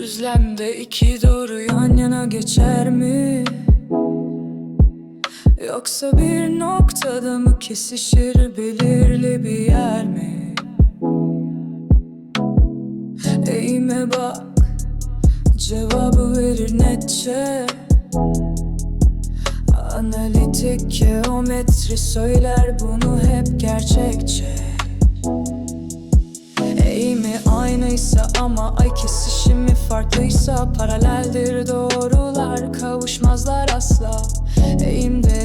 düzlemde iki doğru yan yana geçer mi? Yoksa bir noktada mı kesişir belirli bir yer mi? Eğime bak Cevabı verir netçe Analitik geometri söyler bunu hep gerçekçe Eğimi aynıysa farklıysa Paraleldir doğrular kavuşmazlar asla. Eğimde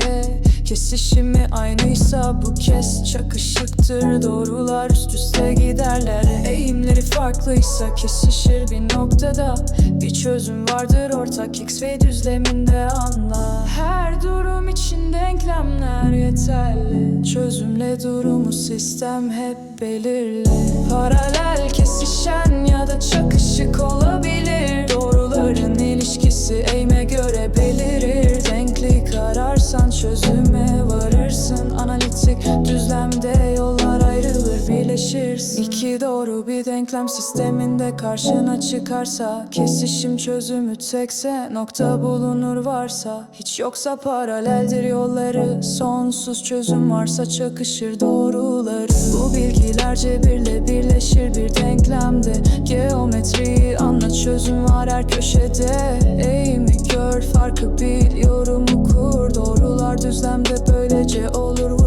kesişimi aynıysa bu kez çakışıktır Doğrular üst üste giderler. Eğimleri farklıysa kesişir bir noktada Bir çözüm vardır ortak x ve düzleminde anla. Her durum için denklemler yeterli. Çözümle durumu sistem hep belirli. Paralel kesişen ya da çakışık Doğruların ilişkisi eğime göre belirir Denklik ararsan çözüme varırsın. Analitik düzlemde yollar ayrılır birleşirsin. İki doğru bir denklem sisteminde karşına çıkarsa Kesişim çözümü tekse nokta bulunur varsa. Hiç yoksa paraleldir yolları Sonsuz çözüm varsa çakışır doğruları. Bu bilgiler cebirle birleşir bir denklemde. Geometriyi Gözüm var her köşede. Eğimi gör farkı bil Yorumu kur. Doğrular düzlemde böylece olur.